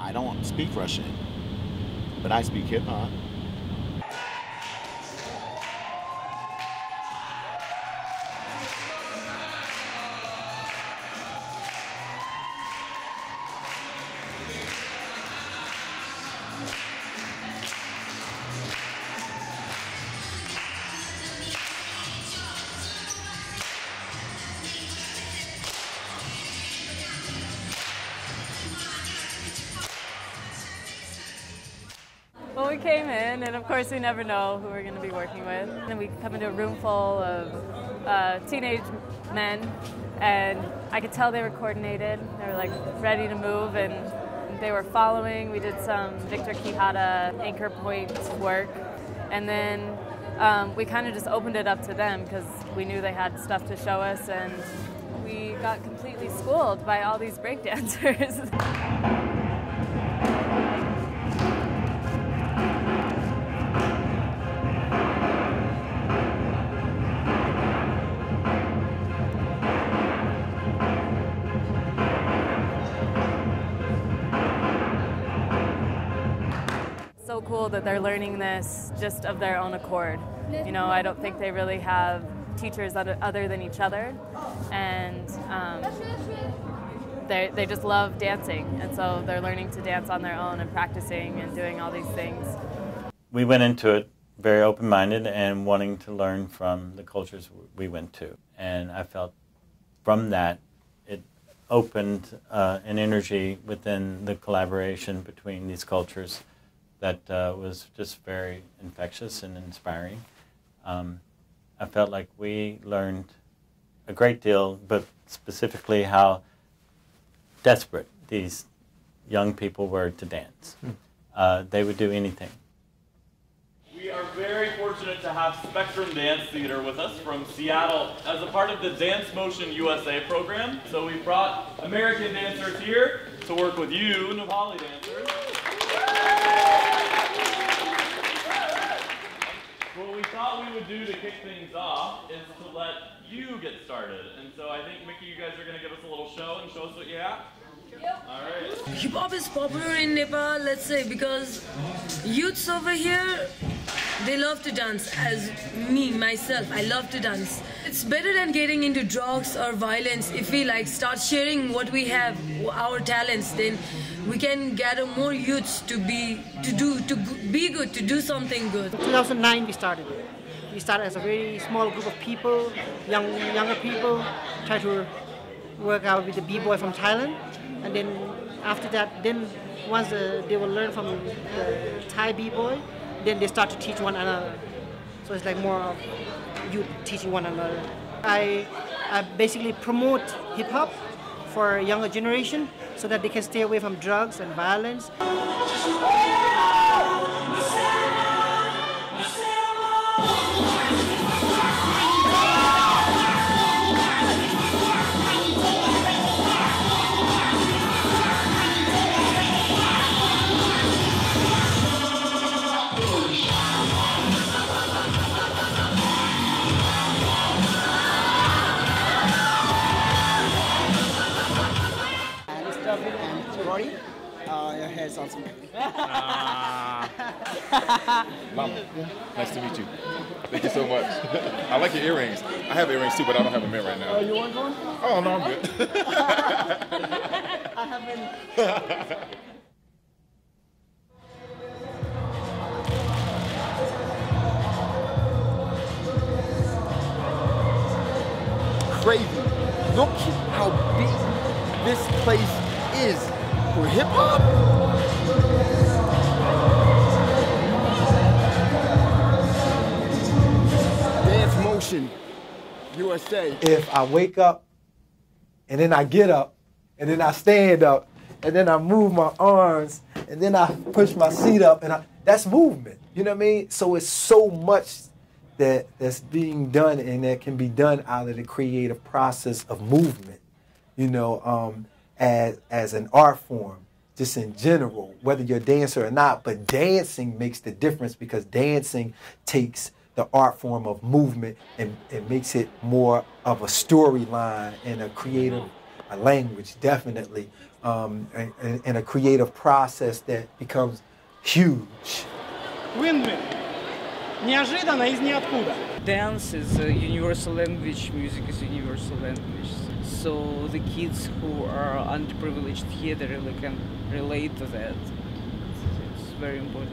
I don't speak Russian, but I speak hip hop. Well, we came in, and of course, we never know who we're going to be working with. And we come into a room full of uh, teenage men, and I could tell they were coordinated. They were like ready to move, and they were following. We did some Victor Quijada anchor point work, and then um, we kind of just opened it up to them because we knew they had stuff to show us, and we got completely schooled by all these breakdancers. cool that they're learning this just of their own accord. You know, I don't think they really have teachers other, than each other, and um, they, they just love dancing, and so they're learning to dance on their own and practicing and doing all these things. We went into it very open minded and wanting to learn from the cultures we went to. And I felt from that it opened uh, an energy within the collaboration between these cultures that uh, was just very infectious and inspiring. Um, I felt like we learned a great deal, but specifically how desperate these young people were to dance. Uh, they would do anything. We are very fortunate to have Spectrum Dance Theater with us from Seattle as a part of the Dance Motion USA program. So we brought American dancers here to work with you, Nepali dancers. Thought we would do to kick things off is to let you get started. And so I think, Mickey, you guys are going to give us a little show and show us what you have. All right. Hip hop is popular in Nepal, let's say, because youths over here, they love to dance. As me, myself, I love to dance. It's better than getting into drugs or violence. If we like start sharing what we have, our talents, then we can gather more youths to be to do to be good, to do something good. 2009 we started. We started as a very small group of people, young younger people, try to work out with the b-boy from Thailand, and then after that, then once they will learn from the Thai b-boy, then they start to teach one another. So it's like more of you teaching one another. I, I basically promote hip hop for younger generation so that they can stay away from drugs and violence. Uh, your hair's awesome. Nice to meet you. Thank you so much. I like your earrings. I have earrings too, but I don't have them in right now. Oh, you want one? Oh, no, I'm good. I haven't. crazy. Look how big this place is for hip hop. Motion USA. if I wake up and then I get up and then I stand up and then I move my arms and then I push my seat up and I, that's movement. You know what I mean? So it's so much that that's being done and that can be done out of the creative process of movement. You know, um, as as an art form, just in general, whether you're a dancer or not. But dancing makes the difference because dancing takes the art form of movement and, and makes it more of a storyline and a creative a language, definitely. um, and, and- and a creative process that becomes huge. Windmill. Неожиданно из ниоткуда. Dance is a universal language, music is a universal language. So the kids who are underprivileged here, they really can relate to that. It's very important.